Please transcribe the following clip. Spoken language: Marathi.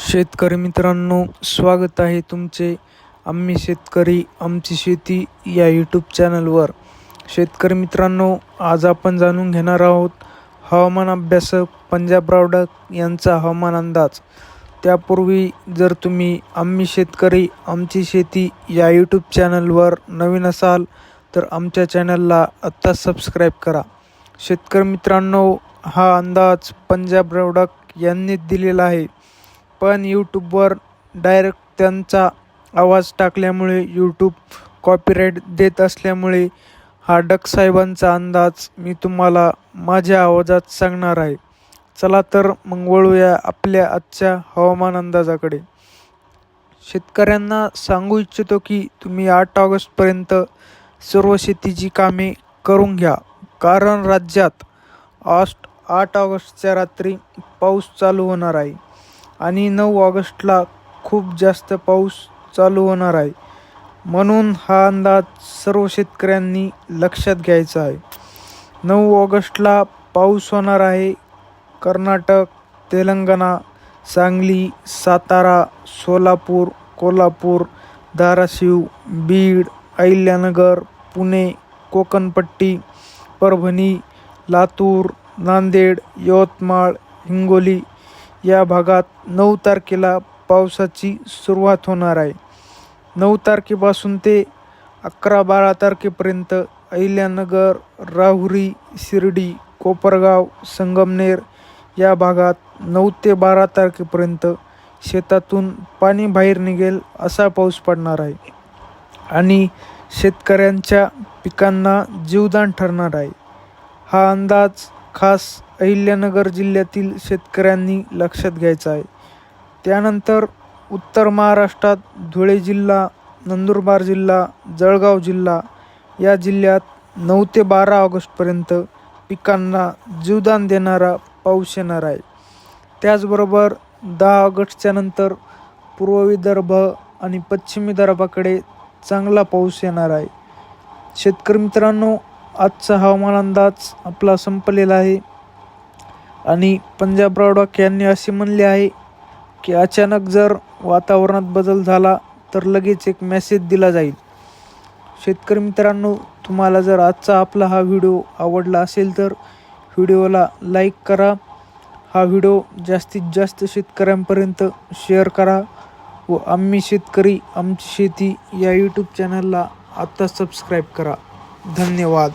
शेतकरी मित्रांनो स्वागत आहे तुमचे. आम्ही शेतकरी आमची शेती या यूट्यूब चॅनलवर शेतकरी मित्रांनो आज आपण जाणून घेणार आहोत हवामान अभ्यासक पंजाब रावडक यांचा हवामान अंदाज. त्यापूर्वी जर तुम्ही आम्ही शेतकरी आमची शेती या यूट्यूब चॅनलवर नवीन असाल तर आमच्या चॅनलला आत्ता सबस्क्राईब करा. शेतकरी मित्रांनो हा अंदाज पंजाब रावडक यांनीच दिलेला आहे. पण यूट्यूबवर डायरेक्ट त्यांचा आवाज टाकल्यामुळे यूट्यूब कॉपीराईट देत असल्यामुळे हा डक साहेबांचा अंदाज मी तुम्हाला माझ्या आवाजात सांगणार आहे. चला तर मग वळूया आपल्या आजच्या हवामान अंदाजाकडे. शेतकऱ्यांना सांगू इच्छितो की तुम्ही आठ ऑगस्टपर्यंत सर्व शेतीची कामे करून घ्या. कारण राज्यात ऑस्ट आठ ऑगस्टच्या रात्री पाऊस चालू होणार आहे. आणि नऊ ऑगस्टला खूप जास्त पाऊस चालू होणार आहे. म्हणून हा अंदाज सर्व शेतकऱ्यांनी लक्षात घ्यायचा आहे. नऊ ऑगस्टला पाऊस होणार आहे. कर्नाटक तेलंगणा सांगली सातारा सोलापूर कोल्हापूर धाराशिव बीड अहिल्यानगर पुणे कोकणपट्टी परभणी लातूर नांदेड यवतमाळ हिंगोली या भागात नऊ तारखेला पावसाची सुरुवात होणार आहे. नऊ तारखेपासून ते अकरा बारा तारखेपर्यंत अहिल्यानगर राहुरी शिर्डी कोपरगाव संगमनेर या भागात नऊ ते बारा तारखेपर्यंत शेतातून पाणी बाहेर निघेल असा पाऊस पडणार आहे. आणि शेतकऱ्यांच्या पिकांना जीवदान ठरणार आहे. हा अंदाज खास अहिल्यानगर जिल्ह्यातील शेतकऱ्यांनी लक्षात घ्यायचा आहे. त्यानंतर उत्तर महाराष्ट्रात धुळे जिल्हा नंदुरबार जिल्हा जळगाव जिल्हा या जिल्ह्यात नऊ ते बारा ऑगस्टपर्यंत पिकांना जीवदान देणारा पाऊस येणार आहे. त्याचबरोबर दहा ऑगस्टच्या नंतर पूर्व विदर्भ आणि पश्चिम विदर्भाकडे चांगला पाऊस येणार आहे. शेतकरी मित्रांनो आजचा हवामान अंदाज आपला संपलेला आहे. आणि पंजाब रावडॉक यांनी असे म्हणले आहे की अचानक जर वातावरणात बदल झाला तर लगेच एक मेसेज दिला जाईल. शेतकरी मित्रांनो तुम्हाला जर आजचा आपला हा व्हिडिओ आवडला असेल तर व्हिडिओला लाईक करा. हा व्हिडिओ जास्तीत जास्त शेतकऱ्यांपर्यंत शेअर करा. व आम्ही शेतकरी आमची शेती या यूट्यूब चॅनलला आत्ता सबस्क्राईब करा. धन्यवाद.